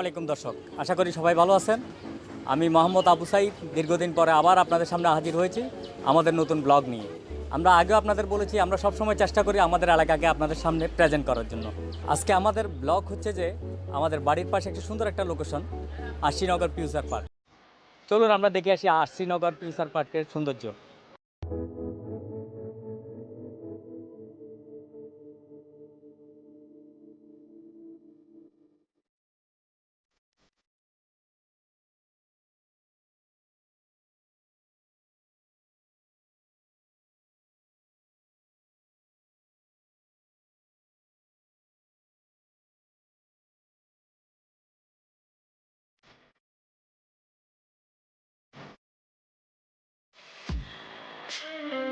আলাইকুম দর্শক। আশা করি সবাই ভালো আছেন। আমি মোহাম্মদ আবু সাইদ, দীর্ঘদিন পরে আবার আপনাদের সামনে হাজির হয়েছি আমাদের নতুন ব্লগ নিয়ে। আমরা আগেও আপনাদের বলেছি, আমরা সবসময় চেষ্টা করি আমাদের এলাকাকে আপনাদের সামনে প্রেজেন্ট করার জন্য। আজকে আমাদের ব্লগ হচ্ছে যে, আমাদের বাড়ির পাশে একটি সুন্দর একটা লোকেশন আশিনগর পিউসার পার্ক চলুন আমরা দেখে আসি আশিনগর পিউসার পার্কের সৌন্দর্য। much. Mm-hmm.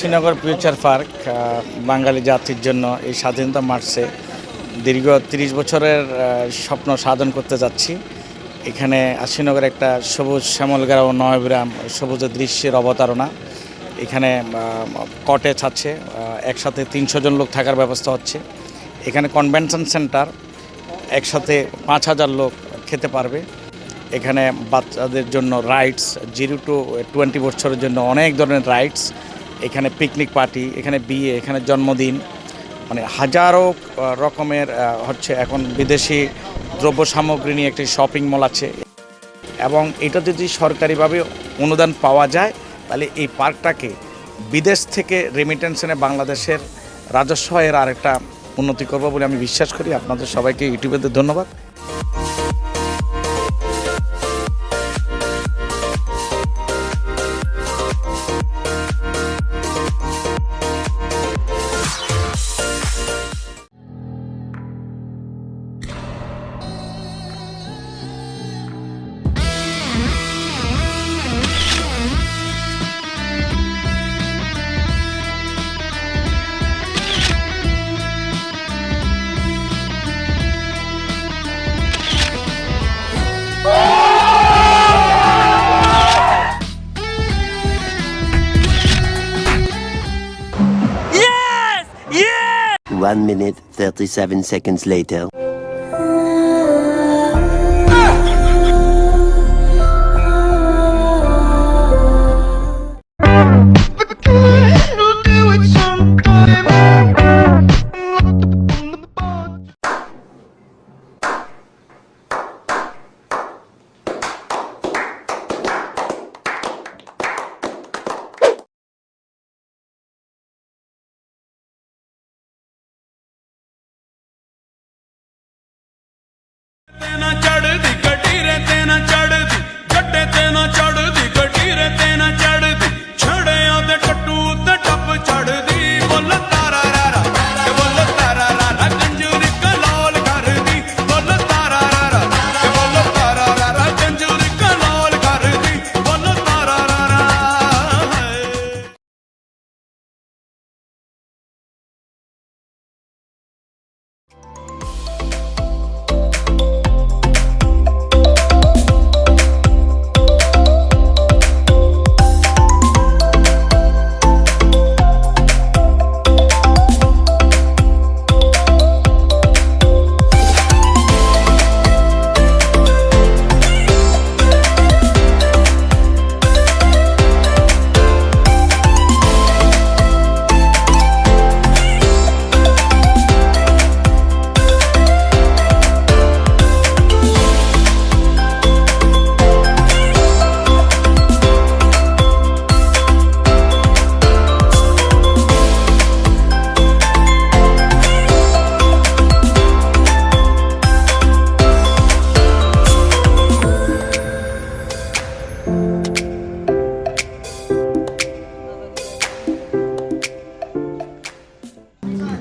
Srinagar future park Bengali জাতির জন্য এই স্বাধীনতা মার্চে দীর্ঘ তিরিশ বছরের স্বপ্ন সাধন করতে যাচ্ছি। এখানে শ্রীনগর একটা সবুজ শ্যামলগাঁও নয়গ্রাম সবুজের দৃশ্যের অবতারণা। এখানে কটেজ আছে একসাথে তিনশো জন লোক থাকার ব্যবস্থা হচ্ছে। এখানে কনভেনশন সেন্টার একসাথে পাঁচ হাজার লোক খেতে পারবে। এখানে বাচ্চাদের জন্য রাইডস জিরো টু টোয়েন্টি বছরের জন্য অনেক ধরনের রাইডস এখানে পিকনিক পার্টি এখানে বিয়ে, এখানে জন্মদিন। মানে হাজারো রকমের হচ্ছে এখন বিদেশি দ্রব্য সামগ্রী নিয়ে একটি শপিং মল আছে। এবং এটা যদি সরকারিভাবে অনুদান পাওয়া যায়, তাহলে এই পার্কটাকে বিদেশ থেকে রেমিটেন্স এনে বাংলাদেশের রাজস্ব এর আরেকটা উন্নতি করব বলে আমি বিশ্বাস করি। আপনাদের সবাইকে ইউটিউবেতে ধন্যবাদ। One minute, 37 seconds later. Tete na tchau.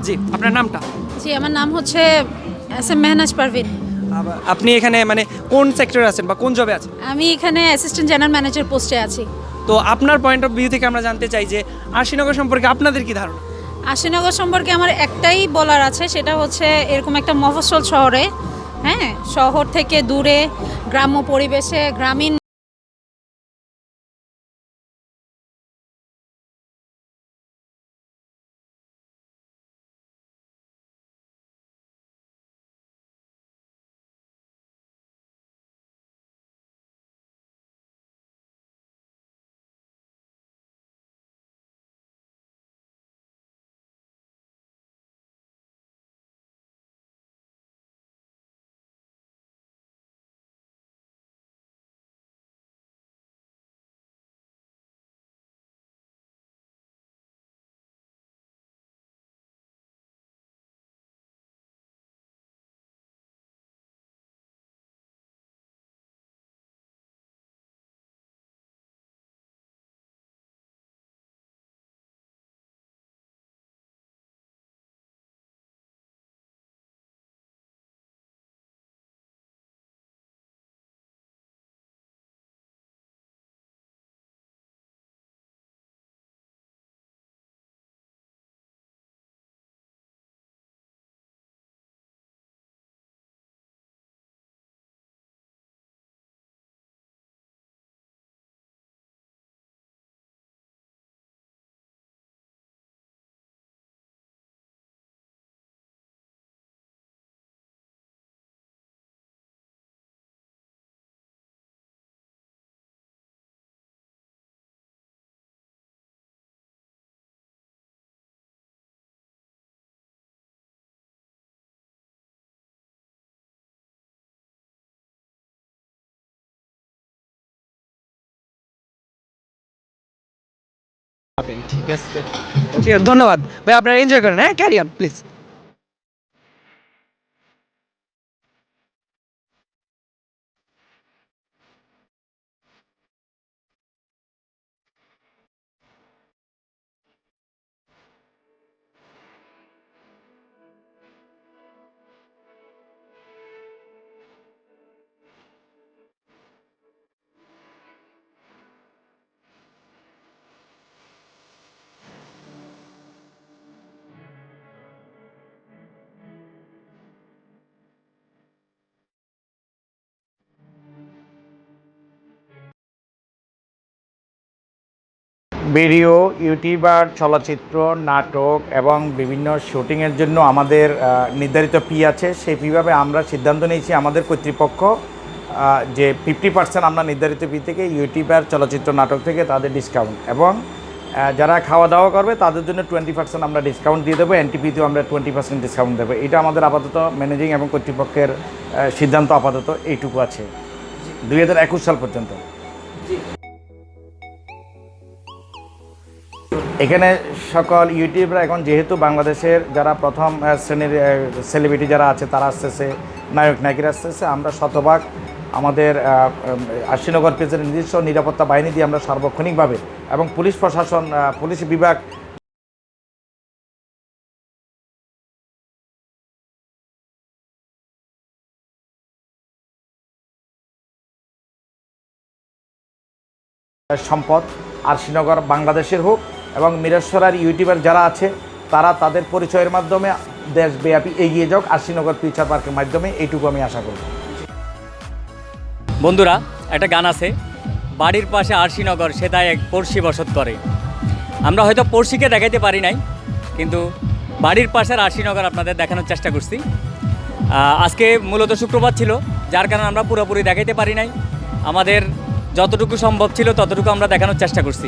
জি আপনার নামটা? জি আমার নাম হচ্ছে এস এম মেহনাজ পারভিন। আপনি এখানে মানে কোন সেক্টরে আছেন বা কোন জবে আছেন? আমি এখানে অ্যাসিস্ট্যান্ট জেনারেল ম্যানেজার পোস্টে আছি। তো আপনার পয়েন্ট অফ ভিউ থেকে আমরা জানতে চাই যে আশিনগর সম্পর্কে আপনাদের কি ধারণা? আশিনগর সম্পর্কে আমার একটাই বলার আছে সেটা হচ্ছে এরকম একটা মফস্বল শহরে হ্যাঁ শহর থেকে দূরে গ্রাম্য পরিবেশে গ্রামীণ ঠিক আছে। আছে ধন্যবাদ। ভাই আপনারা এনজয় করেন হ্যাঁ? Carry on please video, YouTuber, চলচ্চিত্র, নাটক এবং বিভিন্ন শুটিংয়ের জন্য আমাদের নির্ধারিত ফি আছে। সেই পিভাবে আমরা সিদ্ধান্ত নিয়েছি আমাদের কর্তৃপক্ষ যে ফিফটি পার্সেন্ট আমরা নির্ধারিত ফি থেকে ইউটিউবার, চলচ্চিত্র, নাটক থেকে তাদের ডিসকাউন্ট এবং যারা খাওয়া দাওয়া করবে তাদের জন্য টোয়েন্টি পার্সেন্ট আমরা ডিসকাউন্ট দিয়ে দেবো এনটিপিতেও আমরা টোয়েন্টি পার্সেন্ট ডিসকাউন্ট দেবো। এটা আমাদের আপাতত ম্যানেজিং এবং কর্তৃপক্ষের সিদ্ধান্ত আপাতত এইটুকু আছে। দুই হাজার একুশ সাল পর্যন্ত। এখানে সকল ইউটিউবরা এখন যেহেতু বাংলাদেশের যারা প্রথম শ্রেণির সেলিব্রিটি যারা আছে, তারা আসতেছে, নায়ক, নায়িকারা আসতেছে, আমরা শতভাগ আমাদের আশিনগর পেজের নিজস্ব নিরাপত্তা বাহিনী দিয়ে আমরা সার্বক্ষণিকভাবে এবং পুলিশ প্রশাসন পুলিশ বিভাগ সম্পদ আর শ্রীনগর বাংলাদেশের হোক এবং মিরেশ্বরার ইউটিউবার যারা আছে, তারা তাদের পরিচয়ের মাধ্যমে দেশব্যাপী এগিয়ে যাওক আর শ্রীনগর ফিউচার পার্কের মাধ্যমে। এইটুকু আমি আশা করব। বন্ধুরা, একটা গান আছে, বাড়ির পাশে আরশিনগর, সেটাই এক পড়শি বসত করে। আমরা হয়তো পড়শিকে দেখাইতে পারি নাই, কিন্তু বাড়ির পাশের আরশিনগর আপনাদের দেখানোর চেষ্টা করছি। আজকে মূলত শুক্রবার ছিল, যার কারণে আমরা পুরোপুরি দেখাইতে পারি নাই। আমাদের যতটুকু সম্ভব ছিল, ততটুকু আমরা দেখানোর চেষ্টা করছি।